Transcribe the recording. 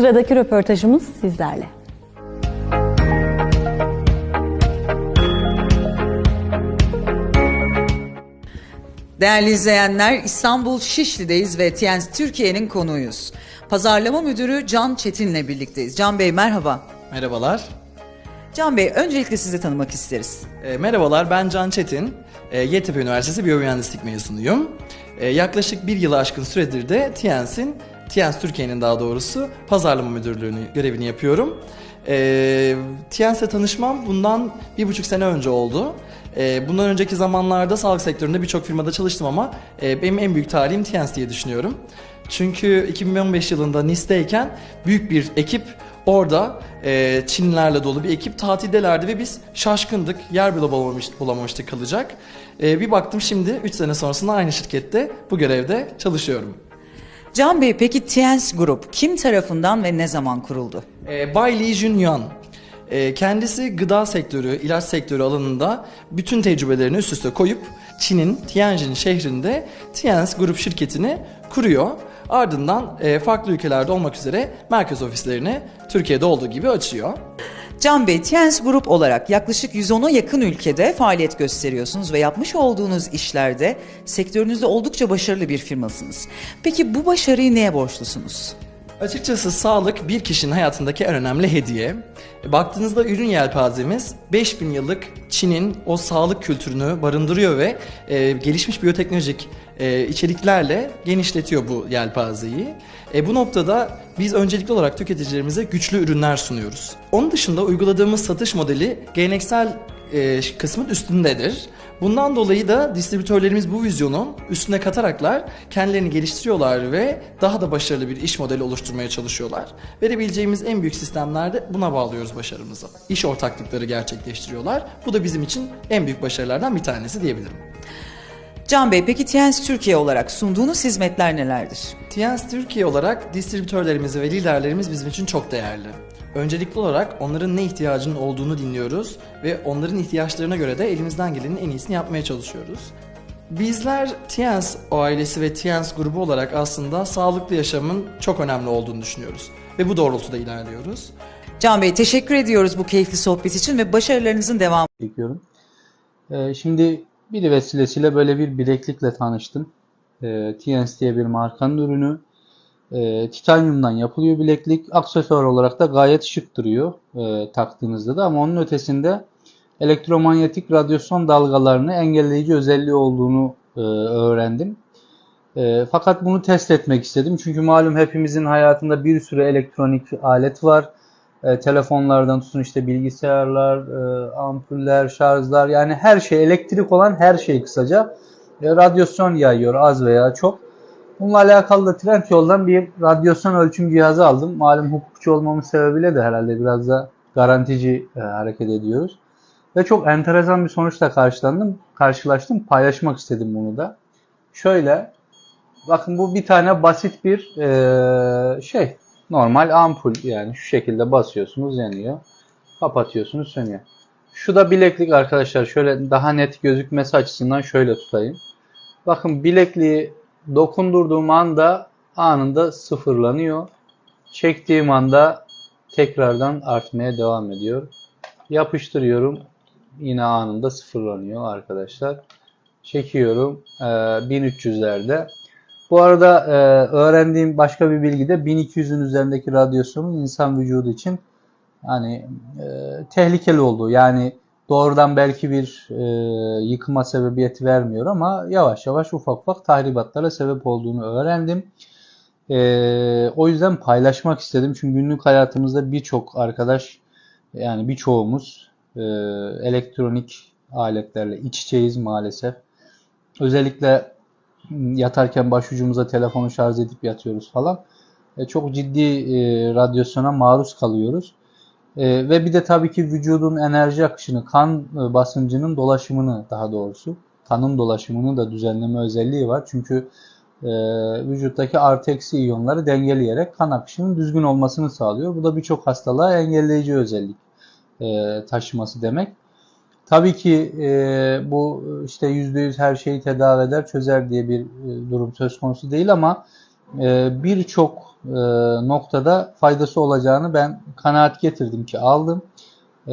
Sıradaki röportajımız sizlerle. Değerli izleyenler, İstanbul Şişli'deyiz ve TNS Türkiye'nin konuğuyuz. Pazarlama Müdürü Can Çetin'le birlikteyiz. Can Bey merhaba. Merhabalar. Can Bey öncelikle sizi tanımak isteriz. E, merhabalar ben Can Çetin. E, Yeditepe Üniversitesi Biyomühendislik mezunuyum. E, yaklaşık bir yılı aşkın süredir de TNS'in, TNS Türkiye'nin daha doğrusu pazarlama müdürlüğünü görevini yapıyorum. E, TNS'le tanışmam bundan bir buçuk sene önce oldu. E, bundan önceki zamanlarda sağlık sektöründe birçok firmada çalıştım ama e, benim en büyük tarihim TNS diye düşünüyorum. Çünkü 2015 yılında Nice'deyken büyük bir ekip Orada e, Çinlilerle dolu bir ekip tatildelerdi ve biz şaşkındık. Yer bile bulamamış, bulamamıştık kalacak. E, bir baktım şimdi 3 sene sonrasında aynı şirkette bu görevde çalışıyorum. Can Bey peki TNS Grup kim tarafından ve ne zaman kuruldu? E, Bay Lee Junyuan. E, kendisi gıda sektörü, ilaç sektörü alanında bütün tecrübelerini üst üste koyup Çin'in Tianjin şehrinde TNS Grup şirketini kuruyor. Ardından e, farklı ülkelerde olmak üzere merkez ofislerini Türkiye'de olduğu gibi açıyor. Can Bey, TNS Grup olarak yaklaşık 110'a yakın ülkede faaliyet gösteriyorsunuz ve yapmış olduğunuz işlerde sektörünüzde oldukça başarılı bir firmasınız. Peki bu başarıyı neye borçlusunuz? Açıkçası sağlık bir kişinin hayatındaki en önemli hediye. Baktığınızda ürün yelpazemiz 5000 yıllık Çin'in o sağlık kültürünü barındırıyor ve e, gelişmiş biyoteknolojik e, içeriklerle genişletiyor bu yelpazeyi. E, bu noktada biz öncelikli olarak tüketicilerimize güçlü ürünler sunuyoruz. Onun dışında uyguladığımız satış modeli geleneksel e, kısmın üstündedir. Bundan dolayı da distribütörlerimiz bu vizyonu üstüne kataraklar kendilerini geliştiriyorlar ve daha da başarılı bir iş modeli oluşturmaya çalışıyorlar. Verebileceğimiz en büyük sistemlerde buna bağlıyoruz başarımızı. İş ortaklıkları gerçekleştiriyorlar. Bu da bizim için en büyük başarılardan bir tanesi diyebilirim. Can Bey, peki TNS Türkiye olarak sunduğunuz hizmetler nelerdir? TNS Türkiye olarak distribütörlerimiz ve liderlerimiz bizim için çok değerli. Öncelikli olarak onların ne ihtiyacının olduğunu dinliyoruz ve onların ihtiyaçlarına göre de elimizden gelenin en iyisini yapmaya çalışıyoruz. Bizler TNS ailesi ve TNS grubu olarak aslında sağlıklı yaşamın çok önemli olduğunu düşünüyoruz ve bu doğrultuda ilerliyoruz. Can Bey teşekkür ediyoruz bu keyifli sohbet için ve başarılarınızın devamı. çekiyorum. Ee, şimdi bir vesilesiyle böyle bir bileklikle tanıştım. Ee, TNS diye bir markanın ürünü. Ee, titanyumdan yapılıyor bileklik. Aksesuar olarak da gayet şık duruyor e, taktığınızda da ama onun ötesinde elektromanyetik radyasyon dalgalarını engelleyici özelliği olduğunu e, öğrendim. E, fakat bunu test etmek istedim. Çünkü malum hepimizin hayatında bir sürü elektronik alet var. E, telefonlardan tutun işte bilgisayarlar, e, ampuller, şarjlar yani her şey elektrik olan her şey kısaca e, radyasyon yayıyor az veya çok. Bununla alakalı da Trendyol'dan bir radyasyon ölçüm cihazı aldım. Malum hukukçu olmamın sebebiyle de herhalde biraz da garantici e, hareket ediyoruz. Ve çok enteresan bir sonuçla karşılandım, karşılaştım. Paylaşmak istedim bunu da. Şöyle, bakın bu bir tane basit bir e, şey. Normal ampul yani şu şekilde basıyorsunuz yanıyor. Kapatıyorsunuz sönüyor. Şu da bileklik arkadaşlar. Şöyle daha net gözükmesi açısından şöyle tutayım. Bakın bilekliği dokundurduğum anda anında sıfırlanıyor. Çektiğim anda tekrardan artmaya devam ediyor. Yapıştırıyorum. Yine anında sıfırlanıyor arkadaşlar. Çekiyorum. Ee, 1300'lerde. Bu arada e, öğrendiğim başka bir bilgi de 1200'ün üzerindeki radyasyonun insan vücudu için hani e, tehlikeli olduğu. Yani doğrudan belki bir e, yıkıma sebebiyet vermiyor ama yavaş yavaş ufak ufak tahribatlara sebep olduğunu öğrendim. E, o yüzden paylaşmak istedim. Çünkü günlük hayatımızda birçok arkadaş yani birçoğumuz e, elektronik aletlerle iç içeyiz maalesef. Özellikle yatarken başucumuza telefonu şarj edip yatıyoruz falan. E, çok ciddi e, radyasyona maruz kalıyoruz. E, ve bir de tabii ki vücudun enerji akışını, kan e, basıncının dolaşımını daha doğrusu, kanın dolaşımını da düzenleme özelliği var. Çünkü e, vücuttaki artı eksi iyonları dengeleyerek kan akışının düzgün olmasını sağlıyor. Bu da birçok hastalığa engelleyici özellik e, taşıması demek. Tabii ki e, bu işte %100 her şeyi tedavi eder, çözer diye bir e, durum söz konusu değil ama e, birçok e, noktada faydası olacağını ben kanaat getirdim ki aldım. E,